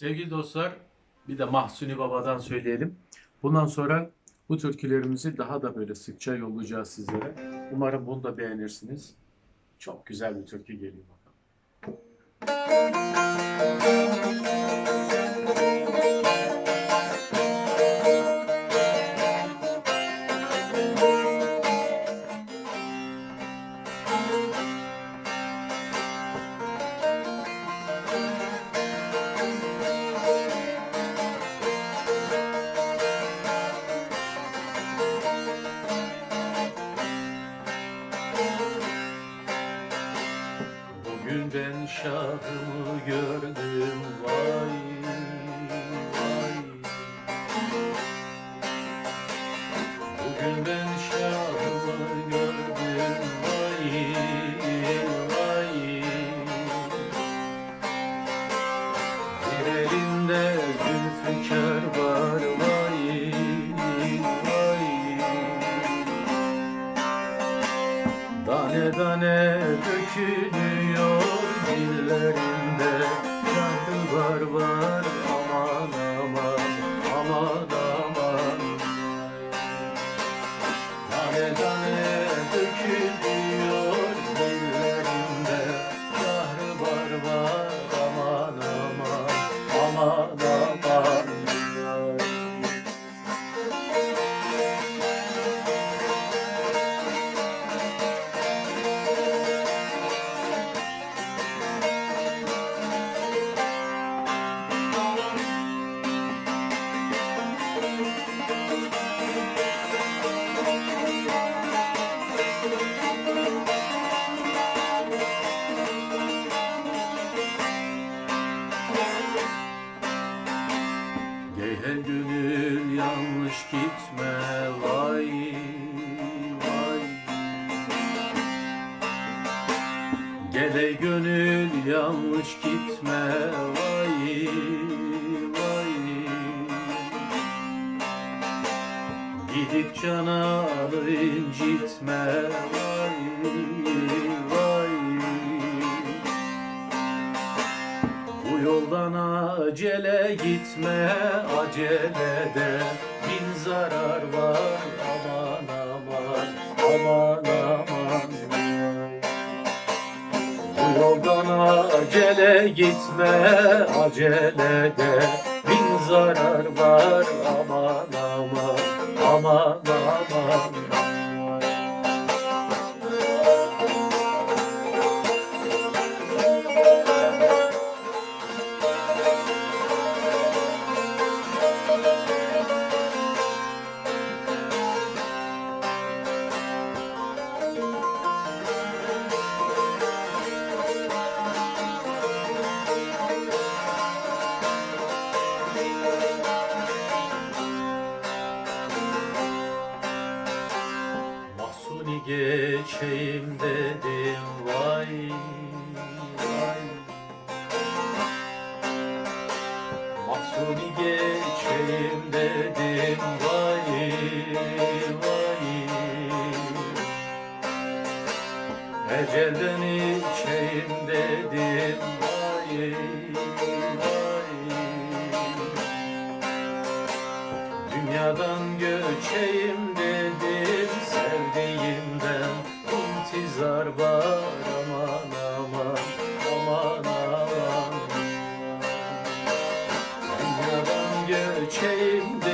Sevgili dostlar, bir de Mahsuni Baba'dan söyleyelim. Bundan sonra bu türkülerimizi daha da böyle sıkça yollayacağız sizlere. Umarım bunu da beğenirsiniz. Çok güzel bir türkü geliyor bakalım. Bugün ben şahımı gördüm vay vay. Bugün ben şahımı gördüm vay vay. Bir elinde zülfikar var vay vay. Tane tane dökülüyor Tane dökülüyor Şarkı var var aman aman aman aman Gehen gönül yanlış gitme vay vay. Gele gönül yanlış gitme vay vay. Gidip cananı incitme vay yoldan acele gitme acelede bin zarar var aman aman aman aman. Bu yoldan acele gitme acelede bin zarar var aman aman aman geçeyim dedim vay vay. Mahsuni geçeyim dedim vay vay. Ecelden içeyim dedim vay vay. Dünyadan göçeyim came